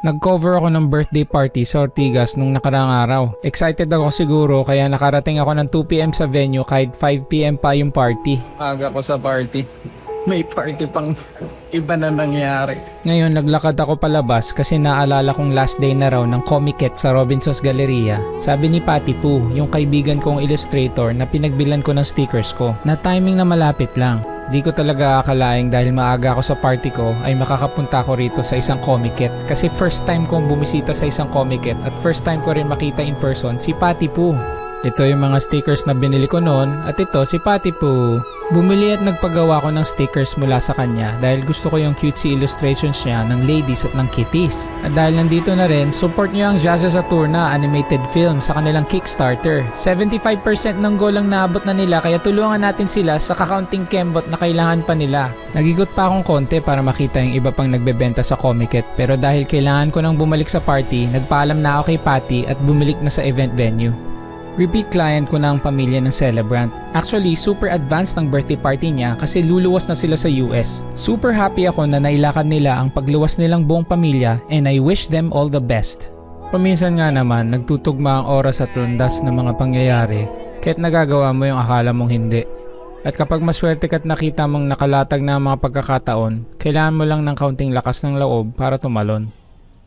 Nag-cover ako ng birthday party sa Ortigas nung nakarang araw. Excited ako siguro kaya nakarating ako ng 2pm sa venue kahit 5pm pa yung party. Aga ko sa party. May party pang iba na nangyari. Ngayon naglakad ako palabas kasi naalala kong last day na raw ng Comiket sa Robinson's Galleria. Sabi ni Patty Poo, yung kaibigan kong illustrator na pinagbilan ko ng stickers ko, na timing na malapit lang. Di ko talaga akalaing dahil maaga ako sa party ko ay makakapunta ako rito sa isang Comiket kasi first time kong bumisita sa isang Comiket at first time ko rin makita in person si Patty Poo. Ito yung mga stickers na binili ko noon at ito si Patty Poo. Bumili at nagpagawa ko ng stickers mula sa kanya dahil gusto ko yung cutesy illustrations niya ng ladies at ng kitties. At dahil nandito na rin, support niyo ang Jaja Saturna animated film sa kanilang Kickstarter. 75% ng goal ang naabot na nila kaya tulungan natin sila sa kakaunting kembot na kailangan pa nila. Nagigot pa akong konti para makita yung iba pang nagbebenta sa Comiket pero dahil kailangan ko nang bumalik sa party, nagpaalam na ako kay Patty at bumalik na sa event venue. Repeat client ko na ang pamilya ng celebrant. Actually, super advanced ang birthday party niya kasi luluwas na sila sa US. Super happy ako na nailakad nila ang pagluwas nilang buong pamilya and I wish them all the best. Paminsan nga naman, nagtutugma ang oras at landas ng mga pangyayari kahit nagagawa mo yung akala mong hindi. At kapag maswerte ka't nakita mong nakalatag na ang mga pagkakataon, kailangan mo lang ng kaunting lakas ng loob para tumalon.